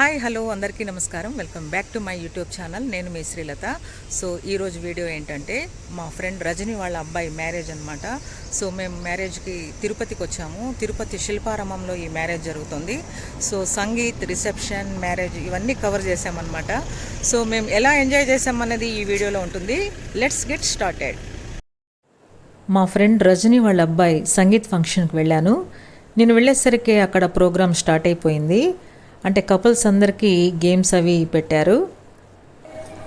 Hi hello అందరికీ నమస్కారం. Welcome back to my YouTube channel. నేను మీ శ్రీలత. సో ఈరోజు వీడియో ఏంటంటే మా ఫ్రెండ్ రజని వాళ్ళ అబ్బాయి మ్యారేజ్ అనమాట సో మేము మ్యారేజ్కి తిరుపతికి వచ్చాము. తిరుపతి శిల్పారామంలో ఈ మ్యారేజ్ జరుగుతుంది. సో సంగీత్ రిసెప్షన్ మ్యారేజ్ ఇవన్నీ కవర్ చేసామన్నమాట సో మేము ఎలా ఎంజాయ్ చేసామన్నది ఈ వీడియోలో ఉంటుంది. Let's get started. మా ఫ్రెండ్ రజని వాళ్ళ అబ్బాయి సంగీత్ ఫంక్షన్కి వెళ్ళాను. నేను వెళ్ళేసరికి అక్కడ ప్రోగ్రామ్ స్టార్ట్ అయిపోయింది. అంటే కపుల్స్ అందరికీ గేమ్స్ అవి పెట్టారు.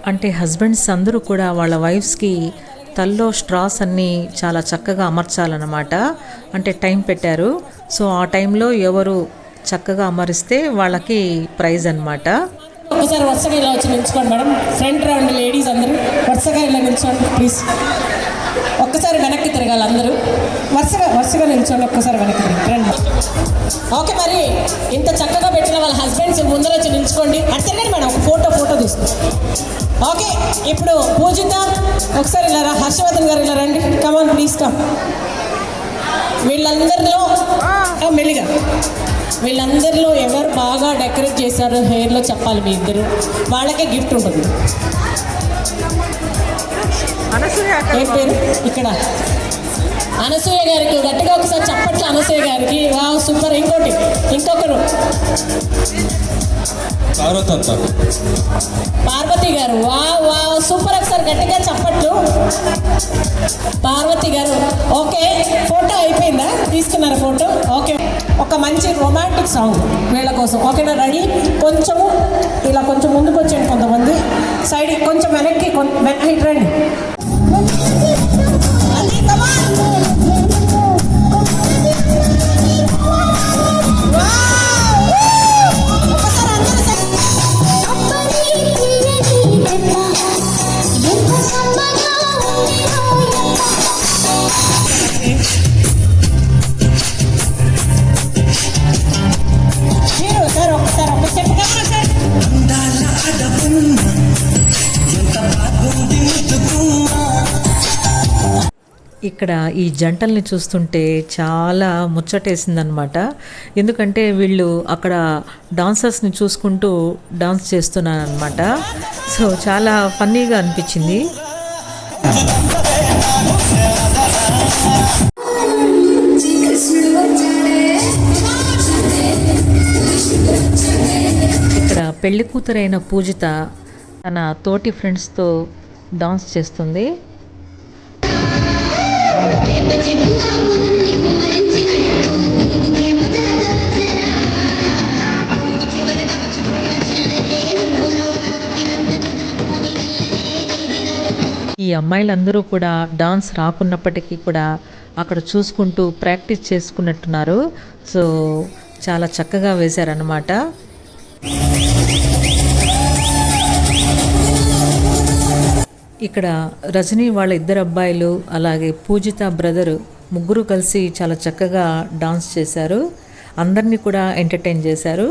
అంటే హస్బెండ్స్ అందరూ కూడా వాళ్ళ వైఫ్స్కి తల్లో స్ట్రాస్ అన్నీ చాలా చక్కగా అమర్చాలన్నమాట. అంటే టైం పెట్టారు. సో ఆ టైంలో ఎవరు చక్కగా అమరిస్తే వాళ్ళకి ప్రైజ్ అనమాట ఒకసారి వరుసగా ఇలా వచ్చి నిల్చుకోండి మేడం. ఫ్రంట్ రౌండ్ లేడీస్ అందరూ వరుసగా ఇలా నిల్చోండి ప్లీజ్. ఒక్కసారి వెనక్కి తిరగాలి అందరూ. వరుసగా వరుసగా నిల్చోండి ఒక్కసారి వెనక్కి రండి. ఓకే మరి ఇంత చక్కగా పెట్టిన వాళ్ళ హస్బెండ్స్ ముందర వచ్చి నిల్చుకోండి. అటు మేడం ఒక ఫోటో ఫోటో తీసుకో ఓకే ఇప్పుడు పూజిత ఒకసారి ఇలా రా హర్షవర్ధన్ గారు ఇలా రండి. కమాన్ ప్లీజ్ కమ్ వీళ్ళందరిలో మెల్లిగా. వీళ్ళందరిలో ఎవరు బాగా డెకరేట్ చేశారో హెయిర్లో చెప్పాలి మీ ఇద్దరు. వాళ్ళకే గిఫ్ట్ ఉంటుంది. ఏం పేరు ఇక్కడ. అనసూయ గారికి గట్టిగా ఒకసారి చెప్పట్లు అనసూయ గారికి. వా సూపర్. ఇంకోటి ఇంకొకరు. పార్వతి గారు. వా వా సూపర్. ఒకసారి గట్టిగా చెప్పట్లు పార్వతి గారు. ఓకే ఫోటో అయిపోయిందా? తీసుకున్నారా ఫోటో. ఓకే. ఒక మంచి రొమాంటిక్ సాంగ్ వీళ్ళ కోసం. ఓకేనా రెడీ? కొంచెము ఇలా కొంచెం ముందుకు వచ్చేయండి కొంతమంది. సైడ్ కొంచెం వెనక్కి వెనక్కి రండి. ఇక్కడ ఈ జంటల్ని చూస్తుంటే చాలా ముచ్చటేసిందనమాట ఎందుకంటే వీళ్ళు అక్కడ డాన్సర్స్ని చూసుకుంటూ డాన్స్ చేస్తున్నారనమాట సో చాలా ఫన్నీగా అనిపించింది. ఇక్కడ పెళ్ళి కూతురైన పూజిత తన తోటి ఫ్రెండ్స్తో డాన్స్ చేస్తుంది. ఈ అమ్మాయిలందరూ కూడా డాన్స్ రాకున్నప్పటికీ కూడా అక్కడ చూసుకుంటూ ప్రాక్టీస్ చేసుకున్నట్టున్నారు. సో చాలా చక్కగా వేశారనమాట ఇక్కడ రజనీ వాళ్ళ ఇద్దరు అబ్బాయిలు అలాగే పూజిత బ్రదరు ముగ్గురు కలిసి చాలా చక్కగా డాన్స్ చేశారు. అందరినీ కూడా ఎంటర్టైన్ చేశారు.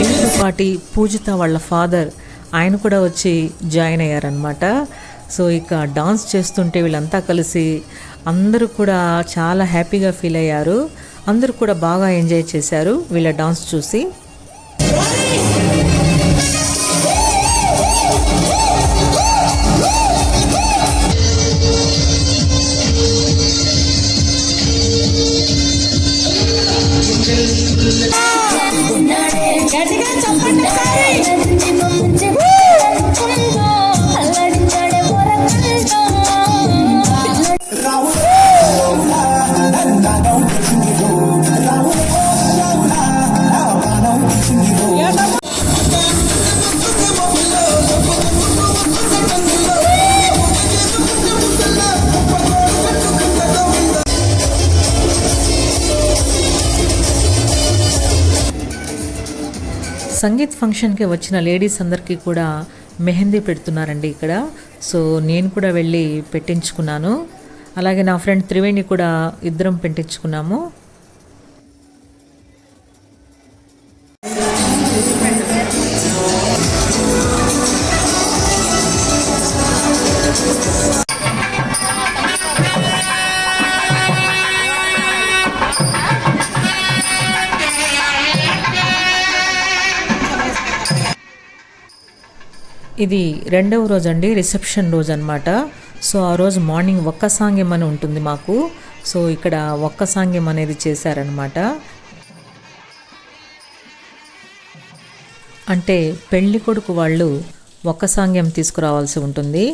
ఇక పాటి పూజిత వాళ్ళ ఫాదర్ ఆయన కూడా వచ్చి జాయిన్ అయ్యారనమాట సో ఇక డాన్స్ చేస్తుంటే వీళ్ళంతా కలిసి అందరూ కూడా చాలా హ్యాపీగా ఫీల్ అయ్యారు. అందరూ కూడా బాగా ఎంజాయ్ చేశారు వీళ్ళ డాన్స్ చూసి. సంగీత్ ఫంక్షన్కి వచ్చిన లేడీస్ అందరికీ కూడా మెహందీ పెడుతున్నారండి ఇక్కడ. సో నేను కూడా వెళ్ళి పెట్టించుకున్నాను. అలాగే నా ఫ్రెండ్ త్రివేణి కూడా ఇద్దరం పెట్టించుకున్నాము. ఇది రెండవ రోజు అండి రిసెప్షన్ రోజు అనమాట సో ఆ రోజు మార్నింగ్ ఒక్క సాంగ్యం అని ఉంటుంది మాకు. సో ఇక్కడ ఒక్క సాంగ్యం అనేది చేశారనమాట అంటే పెళ్ళి కొడుకు వాళ్ళు ఒక్క సాంగ్యం తీసుకురావాల్సి ఉంటుంది.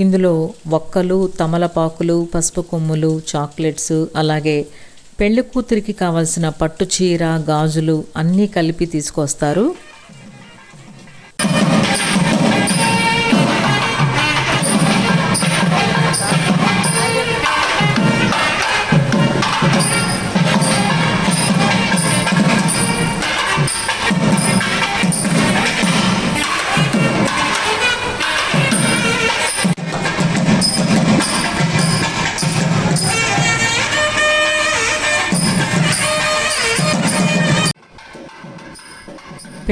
ఇందులో ఒక్కలు తమలపాకులు పసుపు కొమ్ములు చాక్లెట్స్ అలాగే పెళ్ళి కూతురికి కావాల్సిన పట్టు చీర గాజులు అన్నీ కలిపి తీసుకొస్తారు.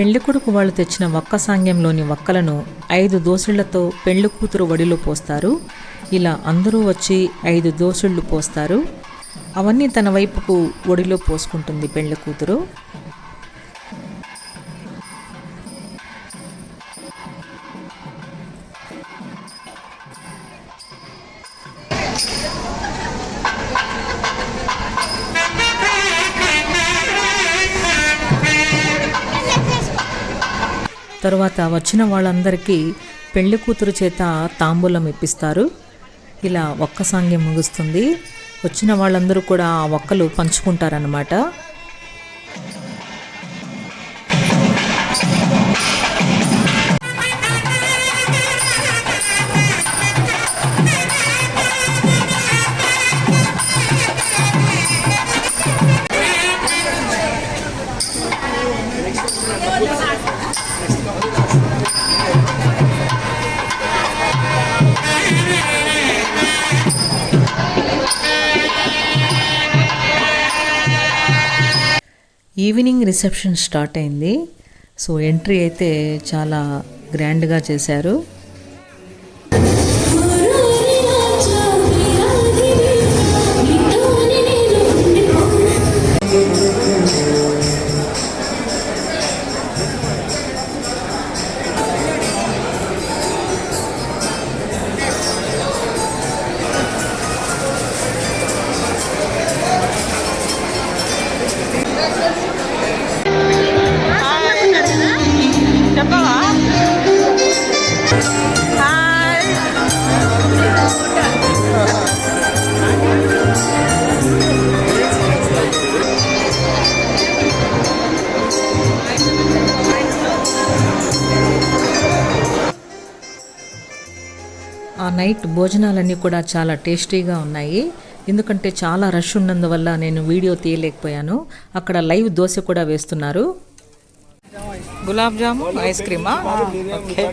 పెళ్ళికొడుకు వాళ్ళు తెచ్చిన ఒక్క సాంగ్యంలోని ఒక్కలను ఐదు దోసుళ్ళతో పెళ్ళి కూతురు వడిలో పోస్తారు. ఇలా అందరూ వచ్చి ఐదు దోసుళ్ళు పోస్తారు. అవన్నీ తన వైపుకు ఒడిలో పోసుకుంటుంది పెళ్ళి కూతురు. తర్వాత వచ్చిన వాళ్ళందరికీ పెళ్ళి కూతురు చేత తాంబూలం ఇప్పిస్తారు. ఇలా ఒక్క సాంగ్యం ముగుస్తుంది. వచ్చిన వాళ్ళందరూ కూడా ఆ ఒక్కలు పంచుకుంటారనమాట ఈవినింగ్ రిసెప్షన్ స్టార్ట్ అయింది. సో ఎంట్రీ అయితే చాలా గ్రాండ్గా చేశారు. నైట్ భోజనాలన్నీ కూడా చాలా టేస్టీగా ఉన్నాయి. ఎందుకంటే చాలా రష్ ఉన్నందువల్ల నేను వీడియో తీయలేకపోయాను. అక్కడ లైవ్ దోశ కూడా వేస్తున్నారు. గులాబ్ జామున్ ఐస్ క్రీమా? ఓకే.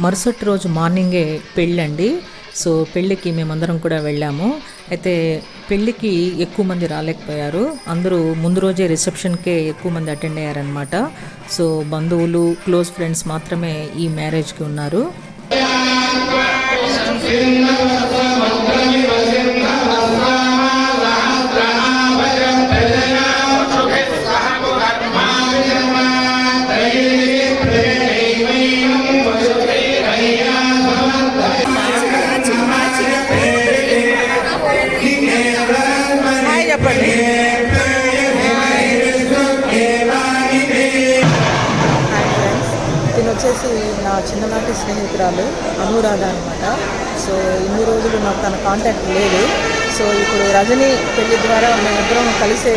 మరుసటి రోజు మార్నింగే పెళ్ళండి. సో పెళ్ళికి మేమందరం కూడా వెళ్ళాము. అయితే పెళ్ళికి ఎక్కువ మంది రాలేకపోయారు. అందరూ ముందు రోజే రిసెప్షన్కే ఎక్కువ మంది అటెండ్ అయ్యారనమాట సో బంధువులు క్లోజ్ ఫ్రెండ్స్ మాత్రమే ఈ మ్యారేజ్కి ఉన్నారు. వచ్చేసి నా చిన్ననాటి స్నేహితురాలు అనురాధ అనమాట సో ఇన్ని రోజులు నాకు తన కాంటాక్ట్ లేదు. సో ఇప్పుడు రజని పెళ్ళి ద్వారా మేమిద్దరం కలిసే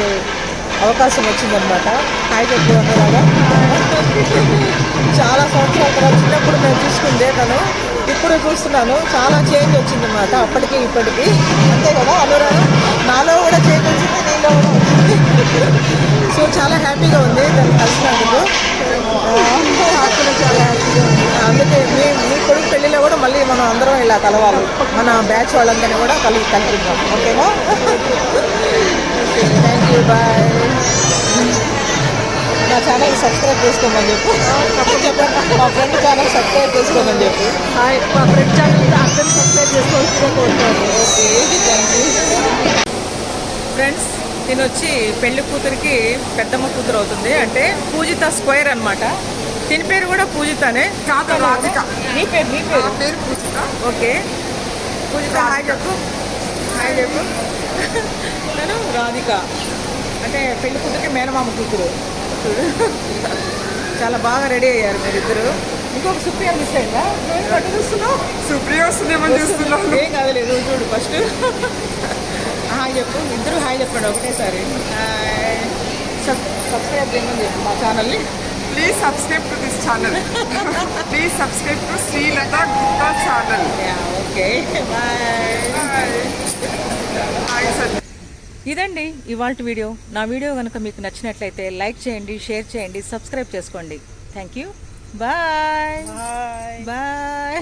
అవకాశం వచ్చిందనమాట హాయ్ చెప్పు అనురాధ. చాలా సంవత్సరాల తర్వాత చిన్నప్పుడు మేము చూసుకుందే తను. ఇప్పుడు చూస్తున్నాను. చాలా చేంజ్ వచ్చిందనమాట అప్పటికి ఇప్పటికి. అంతే కదా అనురాధ? నాలో కూడా చేంజ్ వచ్చింది నీలో కూడా వచ్చింది. సో చాలా హ్యాపీగా ఉంది. అందుకే మీ మీ కొడుకు పెళ్ళిలో కూడా మళ్ళీ మనం అందరం ఇలా కలవాలి. మన బ్యాచ్ వాళ్ళందరినీ కూడా కలిసి కలిపిద్దాం. ఓకేనా? థ్యాంక్ యూ బాయ్ నా ఛానల్ సబ్స్క్రైబ్ చేసుకోమని చెప్పు. చెప్పండి మా ఫ్రెండ్ ఛానల్ సబ్స్క్రైబ్ చేసుకోమని చెప్పు. హాయ్ మా ఫ్రెండ్ ఛానల్ అందరూ సబ్స్క్రైబ్ చేసుకోవాల్సిందిగా కోరుతాను ఓకే థ్యాంక్ యూ ఫ్రెండ్స్ తిని వచ్చి పెళ్ళి కూతురికి పెద్దమ్మ కూతురు అవుతుంది. అంటే పూజిత స్క్వేర్ అన్నమాట. తిని పేరు కూడా పూజితనే? కాదు, రాధిక. నీ పేరు నీ పేరు? పేరు పూజిత. ఓకే. పూజిత హాయ్ చెప్పు. హాయ్ చెప్పు. నేను రాధిక. అంటే పెళ్ళి కూతురికి మేనమామ కూతురు. చాలా బాగా రెడీ అయ్యారు మీరిద్దరు. ఇంకొక సుప్రియ మిస్ అయిందా? చూస్తున్నావు సుప్రియ వస్తుందేమో చూస్తున్నాను ఏం కాదులేదు చూడు ఫస్ట్. హాయ్ చెప్పు. ఇద్దరు హాయ్ చెప్పండి ఒకటేసారి. సబ్స్క్రైబ్ చేయమని చెప్పు మా ఛానల్ని. Please subscribe to this channel please subscribe to Srilatha Gupta channel okay bye ఇదండి ఇవాళ వీడియో. నా వీడియో కనుక మీకు నచ్చినట్లయితే లైక్ చేయండి షేర్ చేయండి సబ్స్క్రైబ్ చేసుకోండి. Thank you bye bye